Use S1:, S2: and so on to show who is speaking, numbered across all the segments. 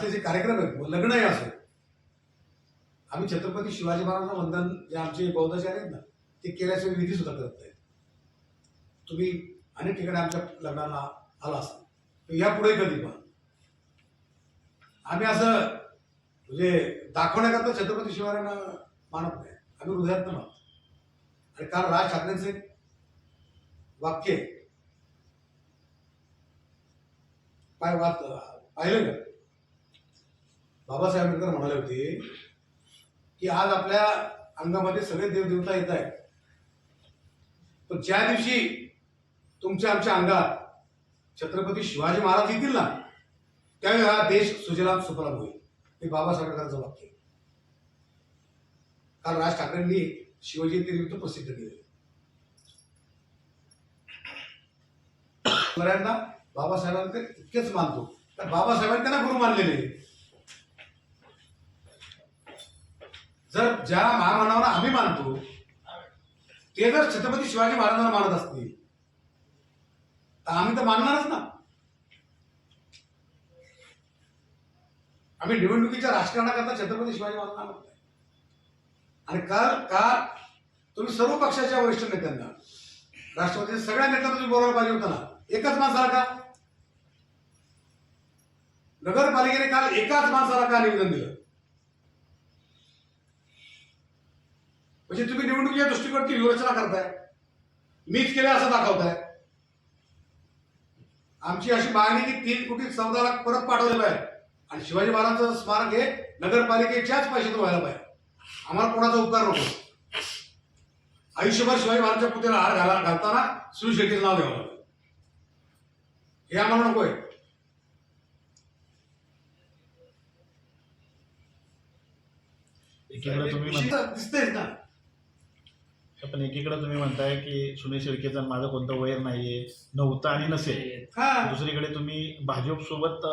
S1: घरातले जे कार्यक्रम आहेत लग्नही असो. आम्ही छत्रपती शिवाजी महाराजांना वंदन जे आमचे बौद्धाचार्य आहेत ना ते केल्याशिवाय विधी सुद्धा करत नाहीत. तुम्ही अनेक ठिकाणी आमच्या लग्नाला आला असाल. यापुढे कधी पण. आम्ही असं म्हणजे दाखवण्याकरता छत्रपती शिवाजींना मानत नाही. आम्ही हृदयात मानतो. आणि काल राज ठाकरेंचं एक वाक्य पाय वाच पाहिलं का? बाबासाहेब आंबेडकर म्हणाले होते की आज आपल्या अंगामध्ये सगळे देवदेवता येत आहेत. पण ज्या दिवशी तुमच्या आमच्या अंगात छत्रपती शिवाजी महाराज येतील ना त्यावेळी हा देश सुजलाम सुफलाम होईल. हे बाबासाहेब आंबेडकरांचं वाक्य कारण राज ठाकरेंनी शिवजयंती प्रसिद्ध केले बऱ्याचदा बाबासाहेबांकडे इतकेच मानतो. तर बाबासाहेबांनी त्यांना गुरु मानलेले आहे. जर ज्या महामानवाला आम्ही मानतो ते जर छत्रपती शिवाजी महाराजांना मानत असतील तर आम्ही तर मानणारच ना. आम्ही निवडणुकीच्या राजकारणाकरता छत्रपती शिवाजी महाराजांना मानत नाही आणि का का तुम्ही सर्व पक्षाच्या वरिष्ठ नेत्यांना राष्ट्रवादीच्या सगळ्या नेत्यांना तुम्ही बोलायला पाहिजे होतं ना? एकच माणसाला का? नगरपालिकेने काल एकाच माणसाला का निवेदन दिलं? म्हणजे तुम्ही निवडणुकीच्या दृष्टिकोनाची व्यूहरचना करताय. मीच केलं असं दाखवताय. आमची अशी मागणी की तीन कोटी चौदा लाख परत पाठवले पाहिजे आणि शिवाजी महाराजांचं स्मारक हे नगरपालिकेच्याच पैशातून व्हायला पाहिजे. आम्हाला कोणाचा उपकार नको. आयुष्यभर शिवाजी महाराजांच्या पुतळ्याला हार घाला घालताना सुनील शेट्टीचं नाव लागेल. हे आम्हाला नको आहे.
S2: एकीकडे तुम्ही म्हणता
S1: दिसतेच ना.
S2: पण एकीकडे तुम्ही म्हणताय की सुनील शेळकेचं आणि माझं कोणतं वैर नाहीये नव्हतं आणि नसेल.
S1: हा.
S2: दुसरीकडे तुम्ही भाजप सोबत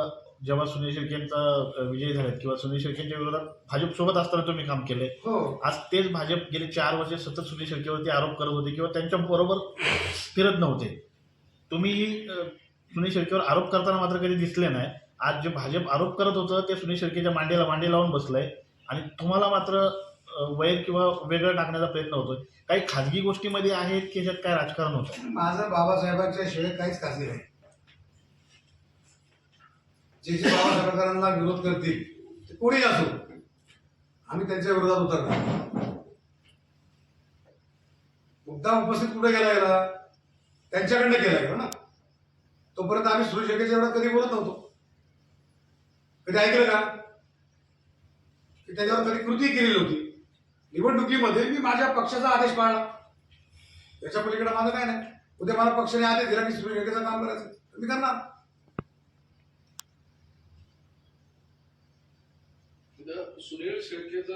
S2: जेव्हा सुनील शेळकेंचा अ, विजय झाला किंवा सुनील शेळकेंच्या विरोधात भाजप सोबत असताना तुम्ही काम केले.
S1: हो.
S2: आज तेच भाजप गेले चार वर्ष सतत सुनील शेळकेवरती आरोप करत होते किंवा त्यांच्या बरोबर फिरत नव्हते. तुम्ही सुनील शेळकेवर आरोप करताना मात्र कधी दिसले नाही. आज जे भाजप आरोप करत होतं ते सुनील शेळकेच्या मांडीला मांडी लावून बसलंय. आणि तुम्हाला मात्र वैर किंवा वेगळं टाकण्याचा प्रयत्न होतोय. काही खाजगी गोष्टीमध्ये आहेत की ह्याच्यात काय राजकारण होतं?
S1: माझं बाबासाहेबांच्या शिवाय काहीच खाजगी नाही. जे जे बाबासाहेबांना विरोध करतील ते कोणी असो आम्ही त्यांच्या विरोधात उतरणार. मुद्दा उपस्थित कुठे गेला गेला? त्यांच्याकडनं केला गेला ना. तोपर्यंत आम्ही सुरेश शेट्टीच्या कधी बोलत नव्हतो. कधी ऐकलं का? की त्याच्यावर कधी कृती केलेली होती? निवडणुकीमध्ये मी माझ्या पक्षाचा आदेश पाळला. याच्या पलीकडे माझं काय नाही. उद्या मला पक्षाने आदेश दिला की सुरेश शेट्टीचं काम करायचं मी करणार.
S3: सुनील शेळकेचा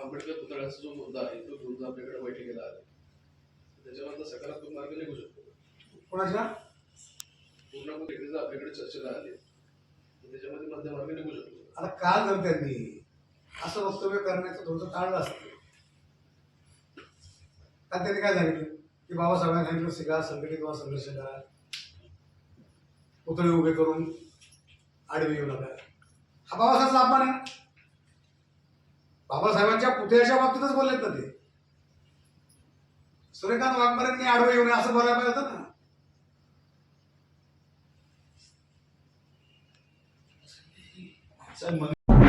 S3: आंबेडकर पुतळ्याचा जो मुद्दा आहे तो मुद्दा आपल्याकडे बैठकीला आला. त्याच्यामधला सकारात्मक मार्ग निघू शकतो.
S1: कोणाच्या
S3: पूर्ण शेळकेचा आपल्याकडे चर्चेला आले. त्याच्यामध्ये मध्य मार्ग निघू शकतो.
S1: आता काल जर त्यांनी असं वक्तव्य करण्याचं थोडंसं टाळलं असतं आणि त्यांनी काय सांगितलं? की बाबा सगळ्यांना सांगितलं शिका संघटित व्हा संघर्ष करा. पुतळे उभे करून आडवे येऊ नका. हा बाबासाहेबचा अपमान आहे बाबासाहेबांच्या पुतळ्याच्या बाबतीतच बोललेत ना ते. सूर्यकांत वाघमारेंनी आडवे येऊ नये असं बोलायला पाहिजे होतं ना.
S2: साहेब,